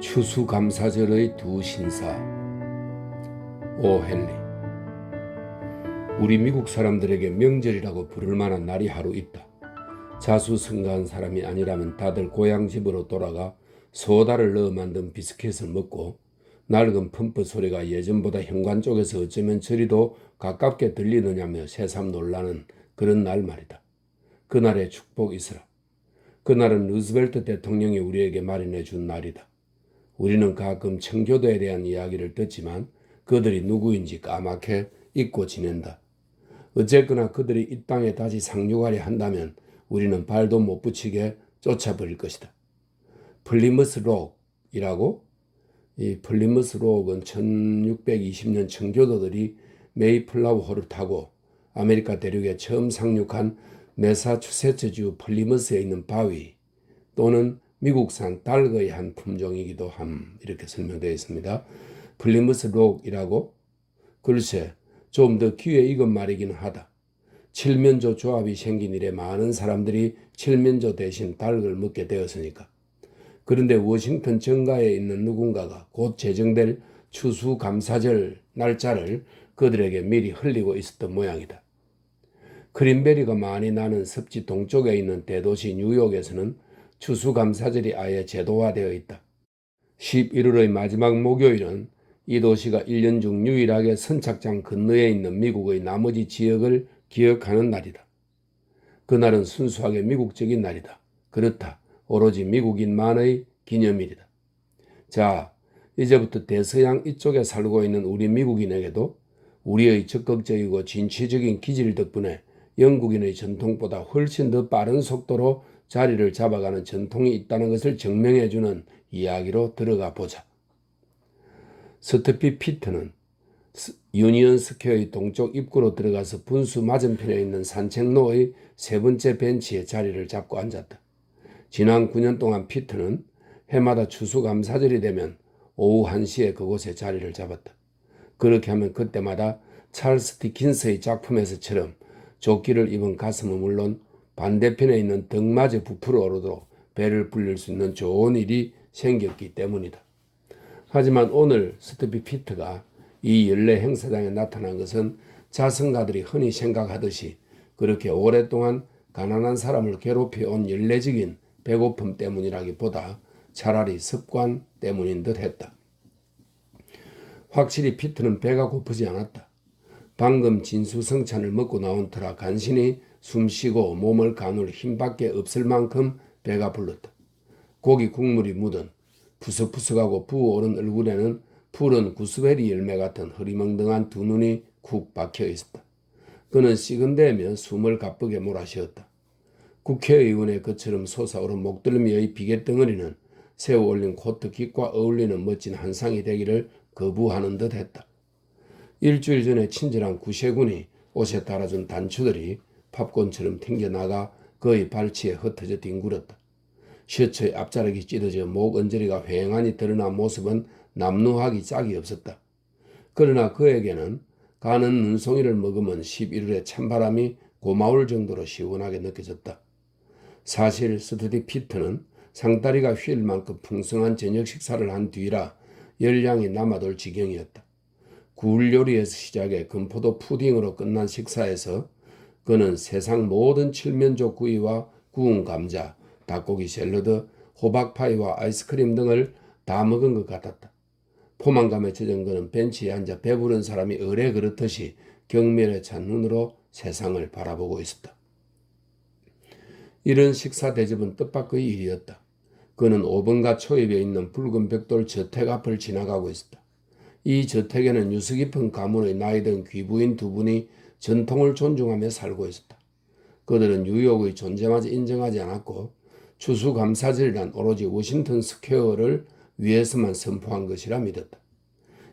추수감사절의 두 신사 오헨리 우리 미국 사람들에게 명절이라고 부를 만한 날이 하루 있다. 자수성가한 사람이 아니라면 다들 고향 집으로 돌아가 소다를 넣어 만든 비스켓을 먹고 낡은 펌프 소리가 예전보다 현관 쪽에서 어쩌면 저리도 가깝게 들리느냐며 새삼 놀라는 그런 날 말이다. 그날의 축복 이스라. 그날은 루스벨트 대통령이 우리에게 마련해 준 날이다. 우리는 가끔 청교도에 대한 이야기를 듣지만 그들이 누구인지 까맣게 잊고 지낸다. 어쨌거나 그들이 이 땅에 다시 상륙하려 한다면 우리는 발도 못 붙이게 쫓아버릴 것이다. 플리머스 록이라고 이 플리머스 록은 1620년 청교도들이 메이플라워호를 타고 아메리카 대륙에 처음 상륙한 메사추세츠주 플리머스에 있는 바위 또는 미국산 달거의 한 품종이기도 함 이렇게 설명되어 있습니다. 플리머스 록이라고 글쎄 좀 더 귀에 익은 말이긴 하다. 칠면조 조합이 생긴 이래 많은 사람들이 칠면조 대신 닭을 먹게 되었으니까. 그런데 워싱턴 정가에 있는 누군가가 곧 제정될 추수감사절 날짜를 그들에게 미리 흘리고 있었던 모양이다. 크린베리가 많이 나는 습지 동쪽에 있는 대도시 뉴욕에서는 추수감사절이 아예 제도화되어 있다. 11월의 마지막 목요일은 이 도시가 1년 중 유일하게 선착장 근처에 있는 미국의 나머지 지역을 기억하는 날이다. 그날은 순수하게 미국적인 날이다. 그렇다. 오로지 미국인만의 기념일이다. 자, 이제부터 대서양 이쪽에 살고 있는 우리 미국인에게도 우리의 적극적이고 진취적인 기질 덕분에 영국인의 전통보다 훨씬 더 빠른 속도로 자리를 잡아가는 전통이 있다는 것을 증명해주는 이야기로 들어가 보자. 스트피 피트는 유니언 스퀘어의 동쪽 입구로 들어가서 분수 맞은편에 있는 산책로의 세 번째 벤치에 자리를 잡고 앉았다. 지난 9년 동안 피트는 해마다 추수감사절이 되면 오후 1시에 그곳에 자리를 잡았다. 그렇게 하면 그때마다 찰스 디킨스의 작품에서처럼 조끼를 입은 가슴은 물론 반대편에 있는 등맞이 부풀어 오르도록 배를 불릴 수 있는 좋은 일이 생겼기 때문이다. 하지만 오늘 스티비 피트가 이 연례 행사장에 나타난 것은 자선가들이 흔히 생각하듯이 그렇게 오랫동안 가난한 사람을 괴롭혀 온 연례적인 배고픔 때문이라기보다 차라리 습관 때문인 듯 했다. 확실히 피트는 배가 고프지 않았다. 방금 진수성찬을 먹고 나온 터라 간신히 숨쉬고 몸을 가눌 힘밖에 없을 만큼 배가 불렀다. 고기 국물이 묻은 푸석푸석하고 부어오른 얼굴에는 푸른 구스베리 열매 같은 흐리멍덩한 두 눈이 쿡 박혀 있었다. 그는 식은데며 숨을 가쁘게 몰아쉬었다. 국회의원의 그처럼 솟아오른 목덜미의 비계덩어리는 세워 올린 코트 깃과 어울리는 멋진 한상이 되기를 거부하는 듯 했다. 일주일 전에 친절한 구세군이 옷에 달아준 단추들이 팝콘처럼 튕겨나가 그의 발치에 흩어져 뒹굴었다. 셔츠의 앞자락이 찢어져 목 언저리가 휑하니 드러난 모습은 남루하기 짝이 없었다. 그러나 그에게는 가는 눈송이를 먹으면 11월의 찬바람이 고마울 정도로 시원하게 느껴졌다. 사실 스터디 피트는 상다리가 휠 만큼 풍성한 저녁 식사를 한 뒤라 열량이 남아돌 지경이었다. 굴 요리에서 시작해 금포도 푸딩으로 끝난 식사에서 그는 세상 모든 칠면조 구이와 구운 감자, 닭고기 샐러드, 호박파이와 아이스크림 등을 다 먹은 것 같았다. 포만감에 젖은 그는 벤치에 앉아 배부른 사람이 의뢰 그렇듯이 경멸에 찬 눈으로 세상을 바라보고 있었다. 이런 식사 대접은 뜻밖의 일이었다. 그는 5번가 초입에 있는 붉은 벽돌 저택 앞을 지나가고 있었다. 이 저택에는 유서 깊은 가문의 나이든 귀부인 두 분이 전통을 존중하며 살고 있었다. 그들은 뉴욕의 존재마저 인정하지 않았고 추수감사절이란 오로지 워싱턴 스퀘어를 위해서만 선포한 것이라 믿었다.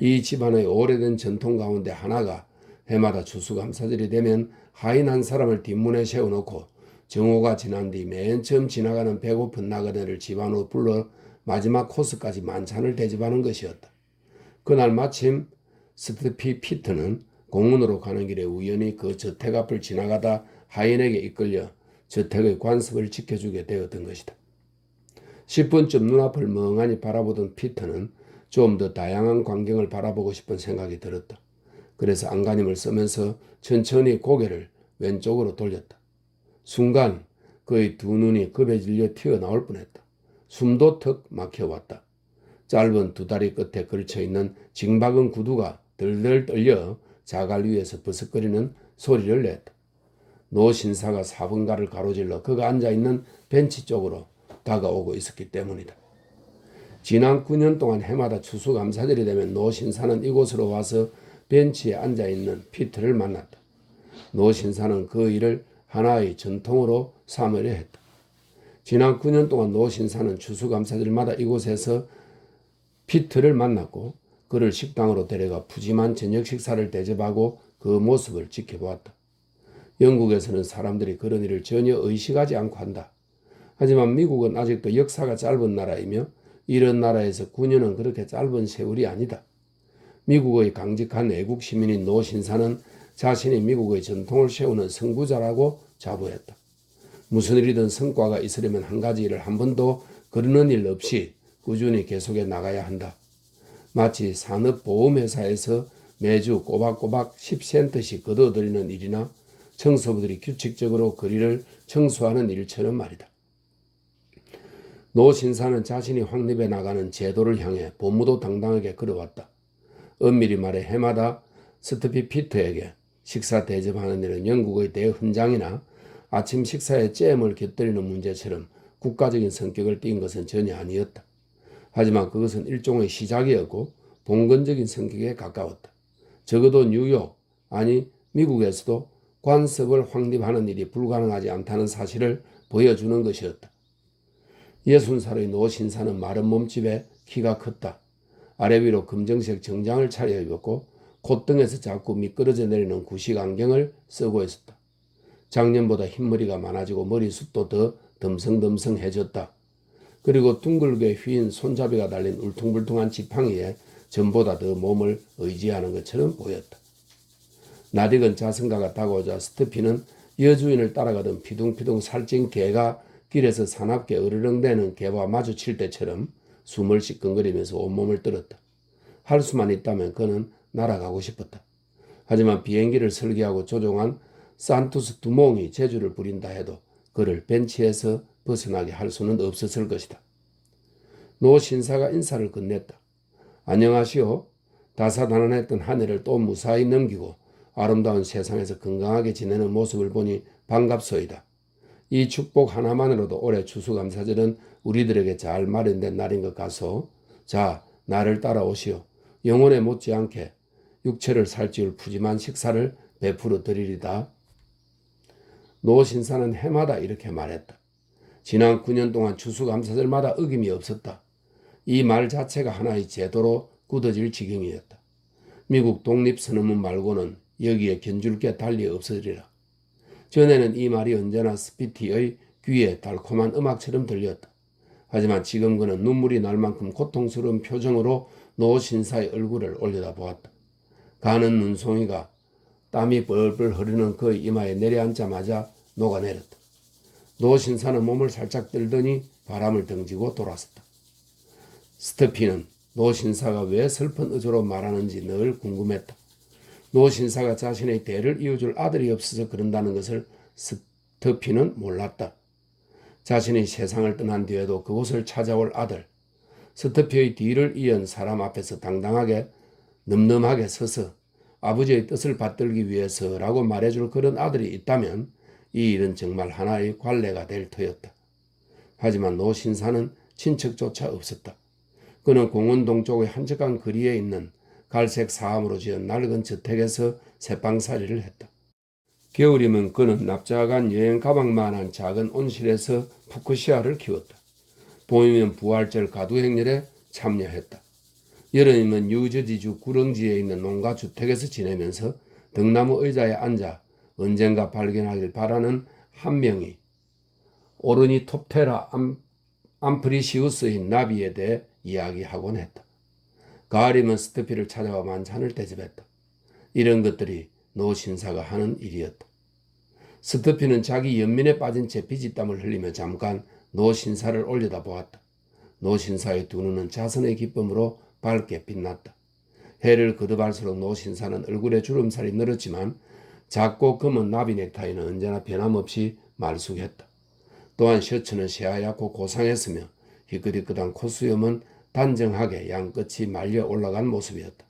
이 집안의 오래된 전통 가운데 하나가 해마다 추수감사절이 되면 하인 한 사람을 뒷문에 세워놓고 정오가 지난 뒤 맨 처음 지나가는 배고픈 나그네를 집안으로 불러 마지막 코스까지 만찬을 대접하는 것이었다. 그날 마침 스티피 피트는 공원으로 가는 길에 우연히 그 저택 앞을 지나가다 하인에게 이끌려 저택의 관습을 지켜주게 되었던 것이다. 10분쯤 눈앞을 멍하니 바라보던 피터는 좀 더 다양한 광경을 바라보고 싶은 생각이 들었다. 그래서 안간힘을 쓰면서 천천히 고개를 왼쪽으로 돌렸다. 순간 그의 두 눈이 급에 질려 튀어나올 뻔했다. 숨도 턱 막혀왔다. 짧은 두 다리 끝에 걸쳐 있는 징박은 구두가 덜덜 떨려 자갈 위에서 버석거리는 소리를 냈다. 노 신사가 사분가를 가로질러 그가 앉아 있는 벤치 쪽으로 다가오고 있었기 때문이다. 지난 9년 동안 해마다 추수감사절이 되면 노 신사는 이곳으로 와서 벤치에 앉아 있는 피터를 만났다. 노 신사는 그 일을 하나의 전통으로 삼으려 했다. 지난 9년 동안 노 신사는 추수감사절마다 이곳에서 피트를 만났고 그를 식당으로 데려가 푸짐한 저녁 식사를 대접하고 그 모습을 지켜보았다. 영국에서는 사람들이 그런 일을 전혀 의식하지 않고 한다. 하지만 미국은 아직도 역사가 짧은 나라이며 이런 나라에서 9년은 그렇게 짧은 세월이 아니다. 미국의 강직한 애국 시민인 노 신사는 자신이 미국의 전통을 세우는 선구자라고 자부했다. 무슨 일이든 성과가 있으려면 한 가지 일을 한 번도 그르는 일 없이 꾸준히 계속해 나가야 한다. 마치 산업보험회사에서 매주 꼬박꼬박 10센트씩 걷어들이는 일이나 청소부들이 규칙적으로 거리를 청소하는 일처럼 말이다. 노 신사는 자신이 확립해 나가는 제도를 향해 본무도 당당하게 걸어왔다. 엄밀히 말해 해마다 스트피 피터에게 식사 대접하는 일은 영국의 대훈장이나 아침 식사에 잼을 곁들이는 문제처럼 국가적인 성격을 띈 것은 전혀 아니었다. 하지만 그것은 일종의 시작이었고 봉건적인 성격에 가까웠다. 적어도 뉴욕, 아니 미국에서도 관습을 확립하는 일이 불가능하지 않다는 사실을 보여주는 것이었다. 예순 살의 노 신사는 마른 몸집에 키가 컸다. 아래 위로 금정색 정장을 차려 입었고 콧등에서 자꾸 미끄러져 내리는 구식 안경을 쓰고 있었다. 작년보다 흰머리가 많아지고 머리숱도 더 듬성듬성해졌다. 그리고 둥글게 휘인 손잡이가 달린 울퉁불퉁한 지팡이에 전보다 더 몸을 의지하는 것처럼 보였다. 나딕은 자승가가 다가오자 스트피는 여주인을 따라가던 피둥피둥 살찐 개가 길에서 사납게 으르렁대는 개와 마주칠 때처럼 숨을 시끈거리면서 온몸을 떨었다. 할 수만 있다면 그는 날아가고 싶었다. 하지만 비행기를 설계하고 조종한 산투스 두몽이 재주를 부린다 해도 그를 벤치에서 벗어나게 할 수는 없었을 것이다. 노 신사가 인사를 건넸다. 안녕하시오. 다사다난했던 한 해를 또 무사히 넘기고 아름다운 세상에서 건강하게 지내는 모습을 보니 반갑소이다. 이 축복 하나만으로도 올해 추수감사절은 우리들에게 잘 마련된 날인 것 같소. 자, 나를 따라오시오. 영혼에 못지않게 육체를 살찌울 푸짐한 식사를 베풀어 드리리다. 노 신사는 해마다 이렇게 말했다. 지난 9년 동안 추수감사절마다 어김이 없었다. 이 말 자체가 하나의 제도로 굳어질 지경이었다. 미국 독립선언문 말고는 여기에 견줄 게 달리 없으리라. 전에는 이 말이 언제나 스피티의 귀에 달콤한 음악처럼 들렸다. 하지만 지금 그는 눈물이 날 만큼 고통스러운 표정으로 노 신사의 얼굴을 올려다보았다. 가는 눈송이가 땀이 벌벌 흐르는 그의 이마에 내려앉자마자 녹아내렸다. 노 신사는 몸을 살짝 들더니 바람을 던지고 돌아섰다. 스테피는 노 신사가 왜 슬픈 의조로 말하는지 늘 궁금했다. 노 신사가 자신의 대를 이어줄 아들이 없어서 그런다는 것을 스터피는 몰랐다. 자신이 세상을 떠난 뒤에도 그곳을 찾아올 아들, 스터피의 뒤를 이은 사람 앞에서 당당하게 늠름하게 서서 아버지의 뜻을 받들기 위해서라고 말해줄 그런 아들이 있다면 이 일은 정말 하나의 관례가 될 터였다. 하지만 노 신사는 친척조차 없었다. 그는 공원 동쪽의 한적한 거리에 있는 갈색 사암으로 지은 낡은 저택에서 새방살이를 했다. 겨울이면 그는 납작한 여행 가방만한 작은 온실에서 푸크시아를 키웠다. 봄이면 부활절 가두행렬에 참여했다. 여름이면 뉴저지주 구릉지에 있는 농가 주택에서 지내면서 등나무 의자에 앉아 언젠가 발견하길 바라는 한 명이 오르니톱테라 암, 암프리시우스인 나비에 대해 이야기하곤 했다. 가을이면 스테피를 찾아와 만찬을 대접했다. 이런 것들이 노 신사가 하는 일이었다. 스테피는 자기 연민에 빠진 채 피지땀을 흘리며 잠깐 노 신사를 올려다 보았다. 노 신사의 두 눈은 자선의 기쁨으로 밝게 빛났다. 해를 거듭할수록 노 신사는 얼굴에 주름살이 늘었지만 작고 검은 나비 넥타이는 언제나 변함없이 말쑥했다. 또한 셔츠는 새하얗고 고상했으며 희끗희끗한 콧수염은 단정하게 양끝이 말려 올라간 모습이었다.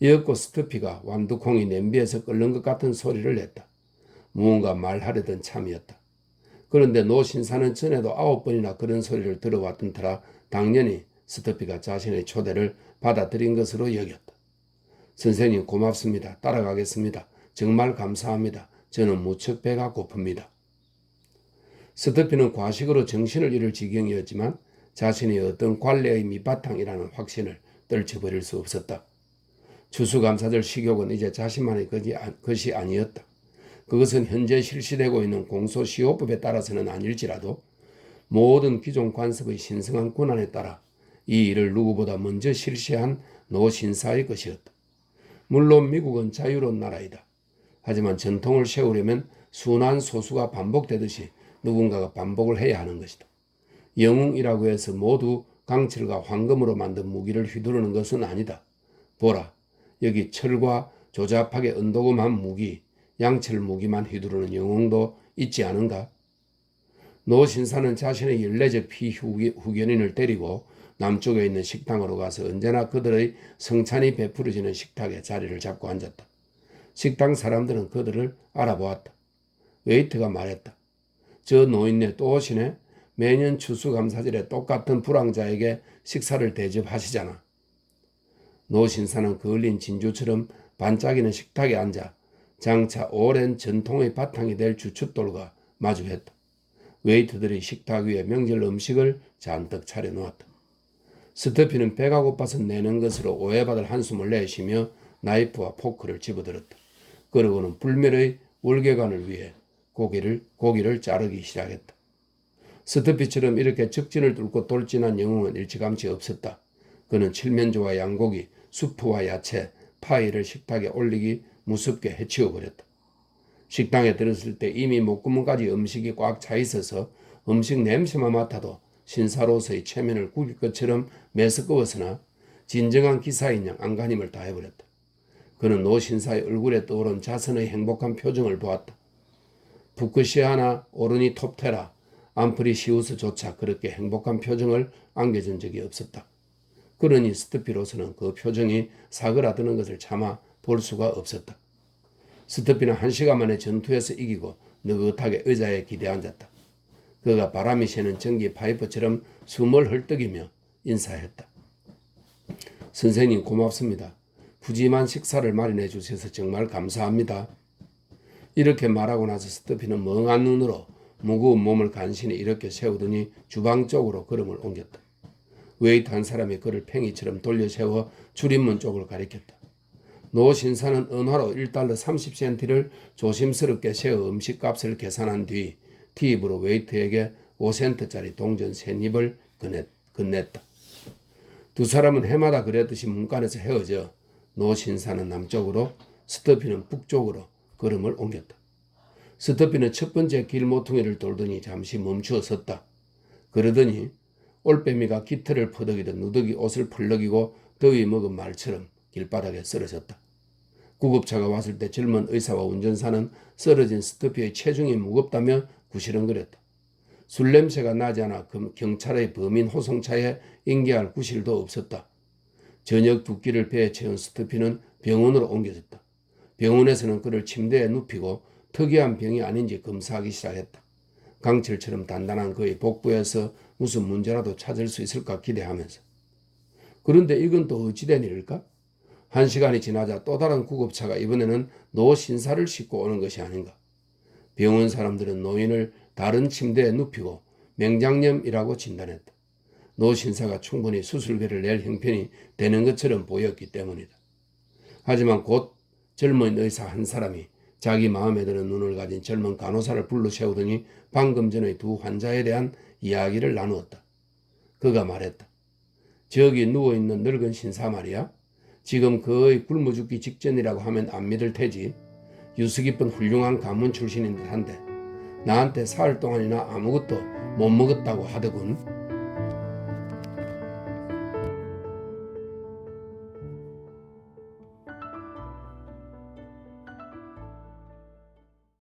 이윽고 스투피가 완두콩이 냄비에서 끓는 것 같은 소리를 냈다. 무언가 말하려던 참이었다. 그런데 노 신사는 전에도 아홉 번이나 그런 소리를 들어왔던 터라 당연히 스투피가 자신의 초대를 받아들인 것으로 여겼다. 선생님 고맙습니다. 따라가겠습니다. 정말 감사합니다. 저는 무척 배가 고픕니다. 스투피는 과식으로 정신을 잃을 지경이었지만 자신이 어떤 관례의 밑바탕이라는 확신을 떨쳐버릴 수 없었다. 추수감사절 식욕은 이제 자신만의 것이 아니었다. 그것은 현재 실시되고 있는 공소시효법에 따라서는 아닐지라도 모든 기존 관습의 신성한 권한에 따라 이 일을 누구보다 먼저 실시한 노신사의 것이었다. 물론 미국은 자유로운 나라이다. 하지만 전통을 세우려면 순환 소수가 반복되듯이 누군가가 반복을 해야 하는 것이다. 영웅이라고 해서 모두 강철과 황금으로 만든 무기를 휘두르는 것은 아니다. 보라, 여기 철과 조잡하게 은도금한 무기, 양철 무기만 휘두르는 영웅도 있지 않은가? 노 신사는 자신의 연례적 피후견인을 데리고 남쪽에 있는 식당으로 가서 언제나 그들의 성찬이 베풀어지는 식탁에 자리를 잡고 앉았다. 식당 사람들은 그들을 알아보았다. 웨이트가 말했다. 저 노인네 또 오시네? 매년 추수감사절에 똑같은 불황자에게 식사를 대접하시잖아. 노 신사는 그을린 진주처럼 반짝이는 식탁에 앉아 장차 오랜 전통의 바탕이 될 주춧돌과 마주했다. 웨이트들이 식탁 위에 명절 음식을 잔뜩 차려놓았다. 스태피는 배가 고파서 내는 것으로 오해받을 한숨을 내쉬며 나이프와 포크를 집어들었다. 그러고는 불멸의 월계관을 위해 고기를 고기를 자르기 시작했다. 스태피처럼 이렇게 적진을 뚫고 돌진한 영웅은 일찌감치 없었다. 그는 칠면조와 양고기, 수프와 야채, 파이를 식탁에 올리기 무섭게 해치워버렸다. 식당에 들었을 때 이미 목구멍까지 음식이 꽉 차 있어서 음식 냄새만 맡아도 신사로서의 체면을 구길 것처럼 메스꺼웠으나 진정한 기사인 양 안간힘을 다해버렸다. 그는 노 신사의 얼굴에 떠오른 자선의 행복한 표정을 보았다. 부크시아나 오르니 톱테라 암프리시우스조차 그렇게 행복한 표정을 안겨준 적이 없었다. 그러니 스트피로서는 그 표정이 사그라드는 것을 참아 볼 수가 없었다. 스트피는 한 시간 만에 전투에서 이기고 느긋하게 의자에 기대 앉았다. 그가 바람이 새는 전기 파이프처럼 숨을 헐떡이며 인사했다. 선생님 고맙습니다. 푸짐한 식사를 마련해 주셔서 정말 감사합니다. 이렇게 말하고 나서 스토피는 멍한 눈으로 무거운 몸을 간신히 이렇게 세우더니 주방 쪽으로 걸음을 옮겼다. 웨이트 한 사람이 그를 팽이처럼 돌려 세워 출입문 쪽을 가리켰다. 노 신사는 은화로 1달러 30센티를 조심스럽게 세어 음식값을 계산한 뒤 팁으로 웨이트에게 5센트짜리 동전 세입을 건넸다. 두 사람은 해마다 그랬듯이 문간에서 헤어져 노 신사는 남쪽으로 스터피는 북쪽으로 걸음을 옮겼다. 스터피는 첫 번째 길 모퉁이를 돌더니 잠시 멈추어 섰다. 그러더니 올빼미가 깃털을 퍼덕이듯 누더기 옷을 풀럭이고 더위 먹은 말처럼 길바닥에 쓰러졌다. 구급차가 왔을 때 젊은 의사와 운전사는 쓰러진 스토피의 체중이 무겁다며 구시렁거렸다. 술 냄새가 나지 않아 경찰의 범인 호송차에 인계할 구실도 없었다. 저녁 두 끼를 배에 채운 스토피는 병원으로 옮겨졌다. 병원에서는 그를 침대에 눕히고 특이한 병이 아닌지 검사하기 시작했다. 강철처럼 단단한 그의 복부에서 무슨 문제라도 찾을 수 있을까 기대하면서. 그런데 이건 또 어찌된 일일까? 한 시간이 지나자 또 다른 구급차가 이번에는 노 신사를 싣고 오는 것이 아닌가. 병원 사람들은 노인을 다른 침대에 눕히고 맹장염이라고 진단했다. 노 신사가 충분히 수술비를 낼 형편이 되는 것처럼 보였기 때문이다. 하지만 곧 젊은 의사 한 사람이 자기 마음에 드는 눈을 가진 젊은 간호사를 불러 세우더니 방금 전의 두 환자에 대한 이야기를 나누었다. 그가 말했다. 저기 누워있는 늙은 신사 말이야. 지금 거의 굶어 죽기 직전이라고 하면 안 믿을 테지. 유수 깊은 훌륭한 가문 출신인 듯한데 나한테 사흘 동안이나 아무것도 못 먹었다고 하더군.